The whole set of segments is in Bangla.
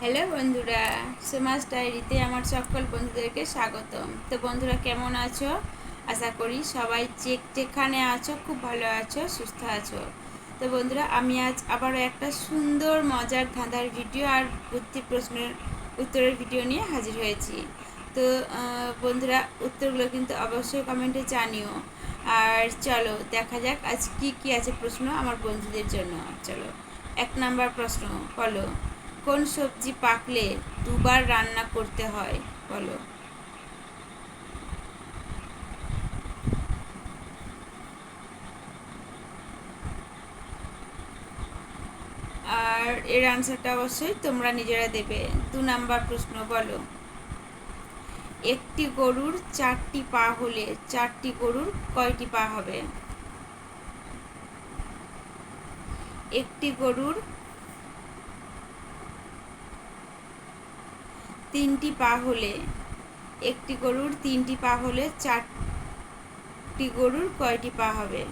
হ্যালো বন্ধুরা সমাজ ডায়েরিতে আমার সকল বন্ধুদেরকে স্বাগতম। তো বন্ধুরা, কেমন আছো? আশা করি সবাই যে যেখানে আছো, খুব ভালো আছো, সুস্থ আছো। তো বন্ধুরা, আমি আজ আবারও একটা সুন্দর, মজার, ধাঁধার ভিডিও আর বুদ্ধি প্রশ্নের উত্তরের ভিডিও নিয়ে হাজির হয়েছি। তো বন্ধুরা, উত্তরগুলো কিন্তু অবশ্যই কমেন্টে জানিও। আর চলো, দেখা যাক আজ কি কি আছে প্রশ্ন আমার বন্ধুদের জন্য। চলো, এক নাম্বার প্রশ্ন বলো। কোন সবজি পাকলে দুবার রান্না করতে হয়, বলো। আর এর আনসারটা অবশ্যই তোমরা নিজেরা দেবে। দু নাম্বার প্রশ্ন, বলো। একটি গরুর চারটি পা হলে চারটি গরুর কয়টি পা হবে? একটি গরুর তিনটি পা হলে, একটি গরুর তিনটি পা হলে চারটি গরুর কয়টি পা হবে?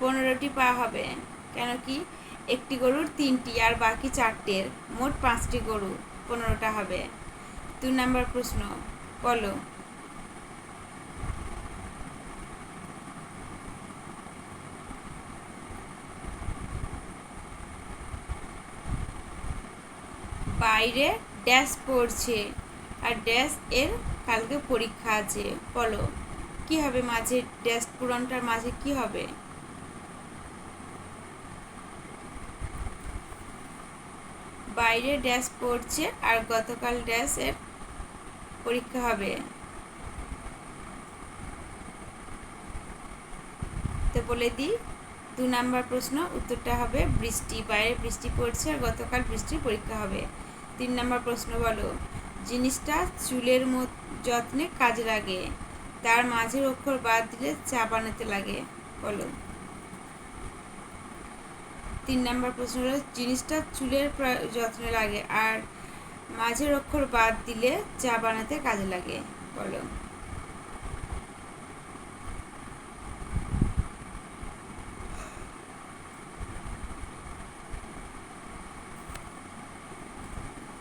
পনেরোটি পা হবে, কেন কি একটি গরুর তিনটি আর বাকি চারটের মোট পাঁচটি গরু পনেরোটা হবে। দুই নম্বর প্রশ্ন, বলো। বাইরে ড্যাশ পড়ছে। আর ড্যাশ এর কালকে পরীক্ষা আছে। বলো, কি হবে মাঝে ড্যাশ পূরণটার মাঝে কি হবে? বাইরে ড্যাশ পড়ছে আর গতকাল ড্যাশ এর পরীক্ষা হবে। তো বলে দিই, দু নাম্বার প্রশ্ন, উত্তরটা হবে বৃষ্টি। বাইরে বৃষ্টি পড়ছে আর গতকাল বৃষ্টির পরীক্ষা হবে। তিন নাম্বার প্রশ্ন বলো, জিনিসটা চুলের যত্নে কাজে লাগে, তার মাঝের অক্ষর বাদ দিলে চা বানাতে লাগে, বলো। তিন নাম্বার প্রশ্ন হলো, জিনিসটা চুলের যত্নে লাগে, আর মাঝের অক্ষর বাদ দিলে চা বানাতে কাজে লাগে, বলো।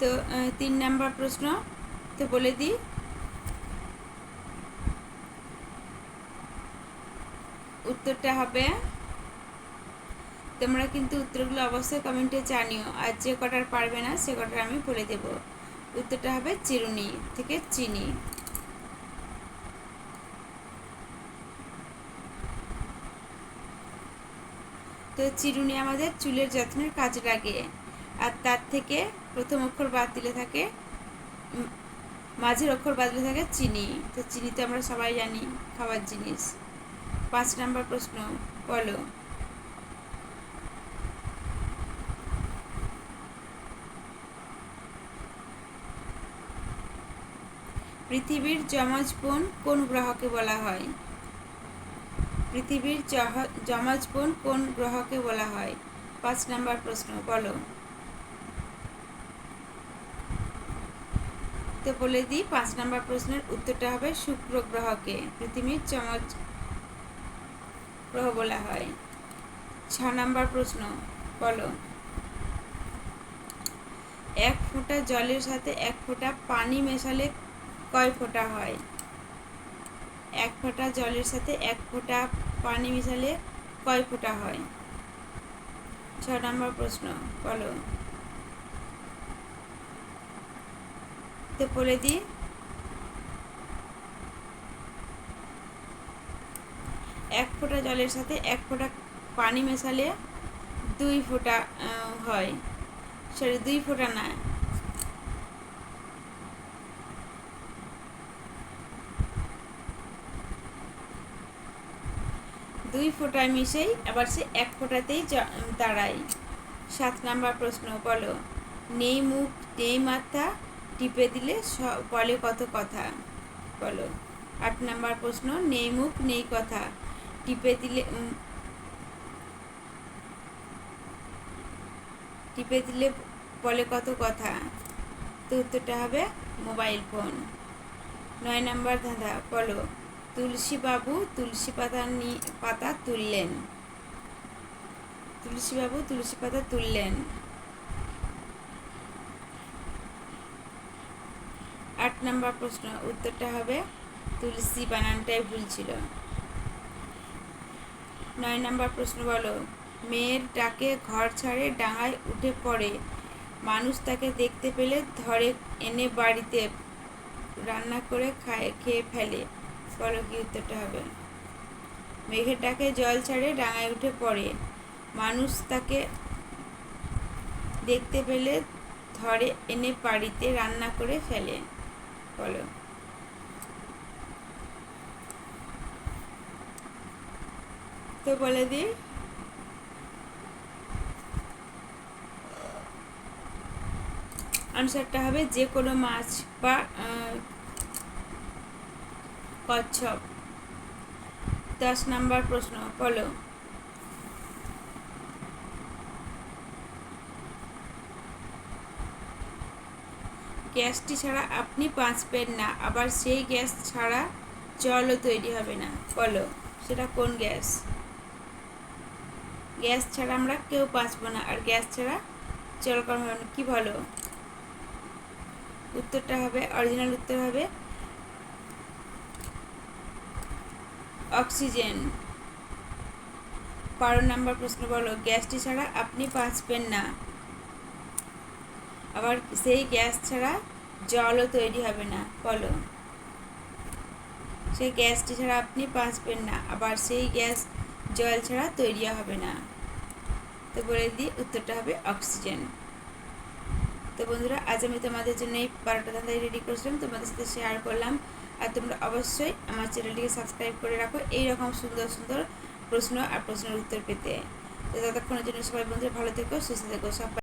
তো তিন নাম্বার প্রশ্ন, তো বলে দিই উত্তরটা হবে, তোমরা কিন্তু উত্তরগুলো অবশ্যই কমেন্টে জানিও। আর যে কটার পারবে না, সে কটার আমি বলে দেব। উত্তরটা হবে চিরুনি থেকে চিনি। তো চিরুনি আমাদের চুলের যত্নের কাজে লাগে। আর তার থেকে প্রথম অক্ষর বাদ দিলে থাকে মাঝের অক্ষর বাদ দিলে থাকে চিনি। তো চিনি তো আমরা সবাই জানি, খাবার জিনিস। পাঁচ নাম্বার প্রশ্ন, বলো। পৃথিবীর যমজ বোন কোন গ্রহকে বলা হয়? পৃথিবীর যমজ বোন কোন গ্রহকে বলা হয়? পাঁচ নাম্বার প্রশ্ন, বলো। তো বলে দিই, পাঁচ নাম্বার প্রশ্নের উত্তরটা হবে শুক্র গ্রহকে। পৃথিবীর চমচ গ্রহ বলা হয়। ছ নাম্বার প্রশ্ন, বলো। এক ফোঁটা জলের সাথে এক ফোঁটা পানি মেশালে কয় ফোঁটা হয়? এক ফোঁটা জলের সাথে এক ফোঁটা পানি মেশালে কয় ফোঁটা হয়? ছ নম্বর প্রশ্ন, বলো। তো বলে দিই এক ফোঁটা জলের সাথে এক ফোঁটা পানি মেশালে দুই ফোঁটা হয়। সরি দুই ফোঁটা না। দুই ফোঁটায় মিশেই আবার সে এক ফোঁটাতেই দাঁড়ায়। সাত নাম্বার প্রশ্ন বলো। নেই মুখ, নেই মাথা টিপে দিলে বলে কত কথা? বলো। আট নাম্বার প্রশ্ন, নেই মুখ, নেই কথা। টিপে দিলে টিপে দিলে বলে কত কথা? তো উত্তরটা হবে মোবাইল ফোন। নয় নাম্বার ধাঁধা, বলো। তুলসী বাবু তুলসী পাতা পাতা তুললেন। তুলসী বাবু তুলসী পাতা তুললেন। আট নম্বর প্রশ্ন উত্তরটা হবে তুলসী বানানটাই ভুল ছিল। নয় নম্বর প্রশ্ন বলো, মেয়ের ডাকে ঘর ছাড়ে, ডাঙায় উঠে পড়ে, মানুষ তাকে দেখতে পেলে ধরে এনে বাড়িতে রান্না করে খায়, খেয়ে ফেলে। বলো কি উত্তরটা হবে? মেঘের ডাকে জল ছাড়ে, ডাঙায় উঠে পড়ে, মানুষ তাকে দেখতে পেলে ধরে এনে বাড়িতে রান্না করে ফেলে। বলো তো বলে দিই আনসারটা হবে যে কোনো মাছ বা কচ্ছপ দশ নাম্বার প্রশ্ন বলো গ্যাসটি ছাড়া আপনি বাঁচবেন না। আবার সেই গ্যাস ছাড়া জলও তৈরি হবে না। বলো, সেটা কোন গ্যাস? গ্যাস ছাড়া আমরা কেউ বাঁচবো না, আর গ্যাস ছাড়া জল কম হবে না। কী বলো? উত্তরটা হবে, অরিজিনাল উত্তর হবে অক্সিজেন। বারো নাম্বার প্রশ্ন বলো, গ্যাসটি ছাড়া আপনি বাঁচবেন না। আবার সেই গ্যাস ছাড়া জলও তৈরি হবে না, বলো। সেই গ্যাসটি ছাড়া আপনি বাঁচবেন না, আবার সেই গ্যাস জল ছাড়া তৈরি হবে না। তো বলে দিই, উত্তরটা হবে অক্সিজেন। তো বন্ধুরা, আজ আমি তোমাদের জন্য এই বারোটা ধান্দায় রেডি করেছিলাম, তোমাদের সাথে শেয়ার করলাম। আর তোমরা অবশ্যই আমার চ্যানেলটিকে সাবস্ক্রাইব করে রাখো এইরকম সুন্দর সুন্দর প্রশ্ন আর প্রশ্নের উত্তর পেতে। তো ততক্ষণের জন্য সবাই বন্ধুরা ভালো থেকো, সুস্থ থেকো সবাই